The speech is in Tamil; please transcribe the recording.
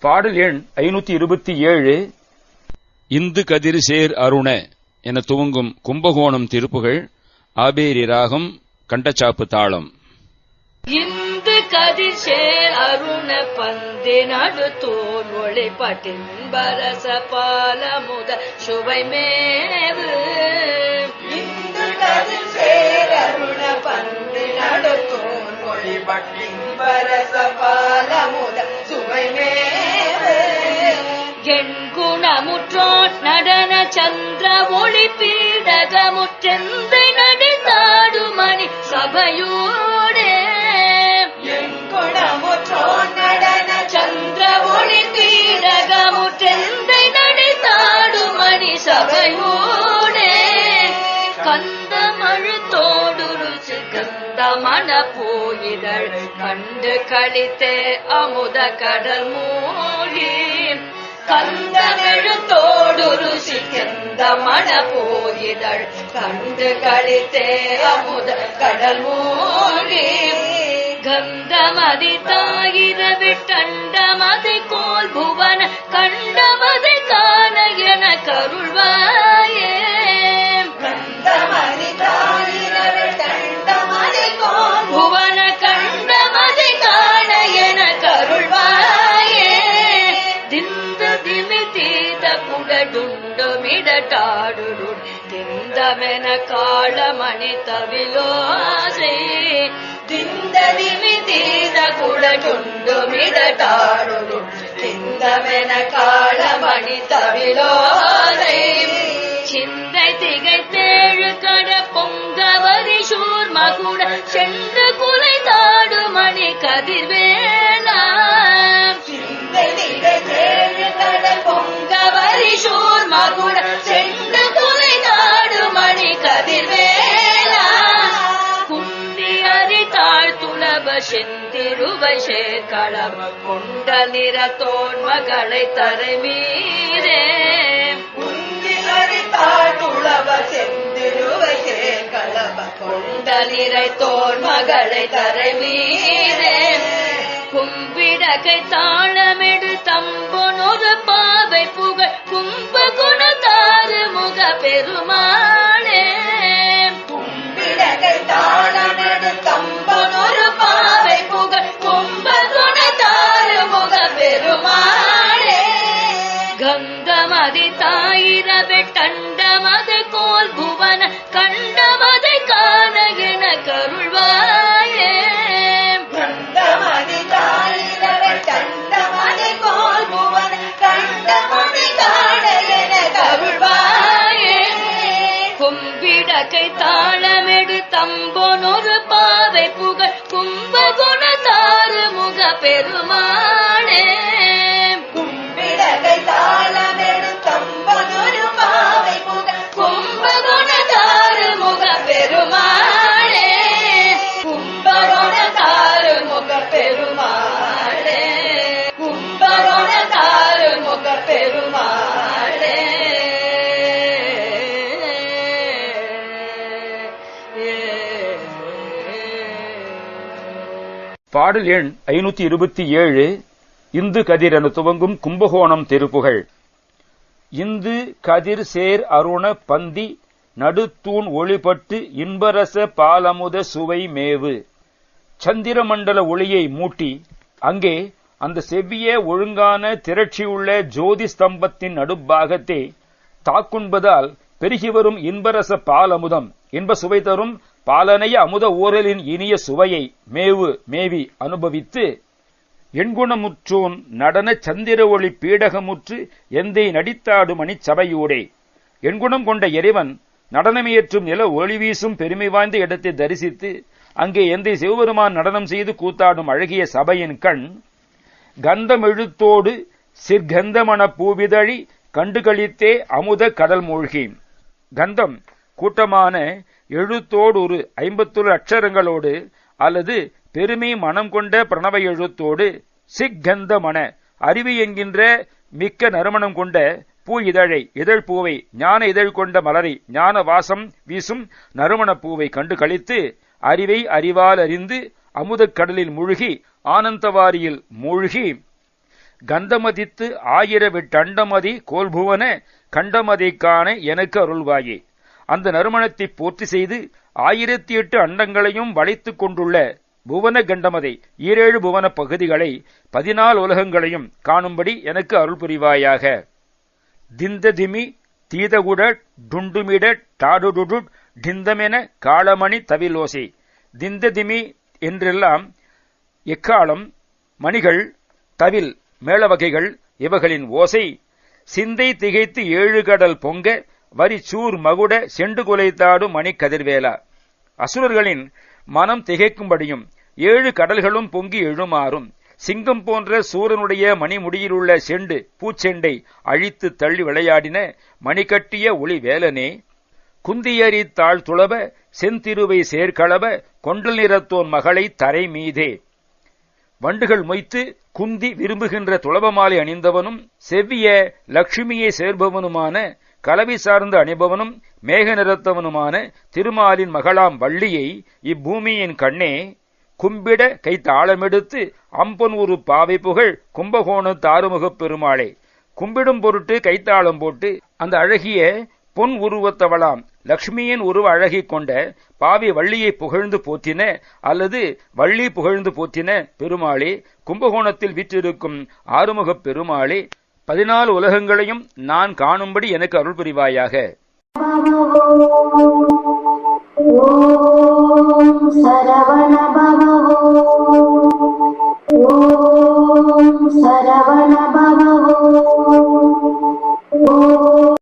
பாடல் எண் ஐநூத்தி இருபத்தி ஏழு. இந்து கதிர் சேர் அருண என துவங்கும் கும்பகோணம் திருப்புகள் ஆபேரி ராகம் கண்டச்சாப்பு தாளம். இந்து கதிர் சேர் அருண பந்தி நடுத்தோன் ஒளிப்பட்டின் பரச பால முத சுவை மேவு. இந்து கதிர் சேர் அருண பந்து நடுத்தோன் மொழிபட்டின் பரச பாலமுத சுவை மேவு. என் நடன சந்திர ஒளி பீடகமுற்றெந்தை நடித்தாடு கந்தமழுத்தோடு ருச்சி போயிதழ் கண்டு கழித்தே அமுத கடல் மூழ்கி. கந்தமெழுத்தோடு ருசி கந்தமண போயிதழ் கண்டு கழித்தே அமுத கடல் மூழ்கி. கந்தமதி தாயிர விட்டண்டமதி கோல் புவன கண்டமதி காண என கருள்வார் தீத திந்தமென காளமணி தவிலோசை திந்ததிமி தீத குடகுண்டுமிடட்டாடு திந்தமென காளமணி தவிலோசை சிந்தை திகைத்தேழு கட பொங்கவரி சூர் மகுட சென்று குலை தாடு மணி தாழ்த்துளவ செந்திருவை சேர்க்களம் கொண்ட நிறத்தோன் மகளை தரை மீதே கொண்ட நிறத்தோன் மகளை தரை மீதே கும்பிடகை தாளமெடு தம்பொனொரு பாவை புகழ். கும்ப குணத்தாறு முக பெருமாளே கும்பிடக்கை தாளமெடு தம்பொனொரு பாவை புகழ் கும்ப குணத்தாறு முக பெருமானே. பாடல் எண் ஐநூத்தி இருபத்தி ஏழு இந்து கதிர் என துவங்கும் கும்பகோணம் திருப்புகள் இந்து கதிர் சேர் அருண பந்தி நடுத்தூண் ஒளிபட்டு இன்பரச பாலமுத சுவை மேவு. சந்திரமண்டல ஒளியை மூட்டி அங்கே அந்த செவ்விய ஒழுங்கான திரட்சியுள்ள ஜோதி ஸ்தம்பத்தின் நடுப்பாகத்தை தாக்குண்பதால் பெருகி வரும் இன்பரச பாலமுதம் இன்ப சுவை தரும் பாலனைய அமுத ஊரலின் இனிய சுவையை மேவு மேவி அனுபவித்து எண்குணமுற்றோன் நடன சந்திர ஒளி பீடகமுற்று எந்தை நடித்தாடும் அணிச்சபையூடே. எண்குணம் கொண்ட இறைவன் நடனமியற்றும் நில ஒளி வீசும் பெருமை வாய்ந்த இடத்தை தரிசித்து அங்கே எந்தை சிவபெருமான் நடனம் செய்து கூத்தாடும் அழகிய சபையின் கண் கந்தமெழுத்தோடு சிற்கந்தமண பூவிதழி கண்டுகளித்தே அமுத கடல் மூழ்கி. கந்தம் கூட்டமான எழுத்தோடு ஒரு ஐம்பத்தொரு அக்ஷரங்களோடு அல்லது பெருமை மனம் கொண்ட பிரணவ எழுத்தோடு சிக்கந்தமன அறிவு என்கின்ற மிக்க நறுமணம் கொண்ட பூ இதழை இதழ் பூவை ஞான இதழ் கொண்ட மலரை ஞான வாசம் வீசும் நறுமணப் பூவை கண்டு கழித்து அறிவை அறிவால் அறிந்து அமுதக் கடலில் மூழ்கி ஆனந்தவாரியில் மூழ்கி கந்தமதித்து ஆயிரவிட்டண்டமதி கோல்புவன கண்டமதிக்கான எனக்கு அருள்வாயே. அந்த நறுமணத்தை பூர்த்தி செய்து ஆயிரத்தி எட்டு அண்டங்களையும் வளைத்துக் கொண்டுள்ள புவன கண்டமதை ஈரேழு புவன பகுதிகளை பதினாலு உலகங்களையும் காணும்படி எனக்கு அருள் புரிவாயாக. திந்ததிமி தீதகுட டுண்டுமிட டாடுடுடு டிந்தமென காளமணி தவிலோசை. திந்ததிமி என்றெல்லாம் எக்காலம் மணிகள் தவில் மேளவகைகள் இவர்களின் ஓசை. சிந்தை திகைத்து ஏழு கடல் பொங்க வரி சூர் மகுட செண்டு குலைத்தாடும் மணி கதிர்வேலா. அசுரர்களின் மனம் திகைக்கும்படியும் ஏழு கடல்களும் பொங்கி எழுமாறும். சிங்கம் போன்ற சூரனுடைய மணிமுடியிலுள்ள செண்டு பூச்செண்டை அழித்து தள்ளி விளையாடின மணிகட்டிய ஒளி வேலனே குந்தியறி தாழ் துளப செந்திருவை சேர்க்களப கொண்டல் நிறத்தோன் மகளை தரை மீதே. வண்டுகள் மொய்த்து குந்தி விரும்புகின்ற துளபமாலை அணிந்தவனும் செவ்விய லட்சுமியை சேர்பவனுமான கலவி சார்ந்து அணிபவனும் மேக நிறத்தவனுமான திருமாலின் மகளாம் வள்ளியை இப்பூமியின் கண்ணே கும்பிட கை தாளமெடுத்து அம்பன் ஒரு பாவை புகழ் கும்பகோண தாறுமுகப் பெருமாளே. கும்பிடும் பொருட்டு கைத்தாளம் போட்டு அந்த அழகிய பொன் உருவத்தவளாம் லக்ஷ்மியின் உருவ அழகி கொண்ட பாவி வள்ளியை புகழ்ந்து போற்றின அல்லது வள்ளி புகழ்ந்து போற்றின பெருமாளே கும்பகோணத்தில் விற்றிருக்கும் ஆறுமுகப் பெருமாளே பதினாலு உலகங்களையும் நான் காணும்படி எனக்கு அருள் புரிவாயாக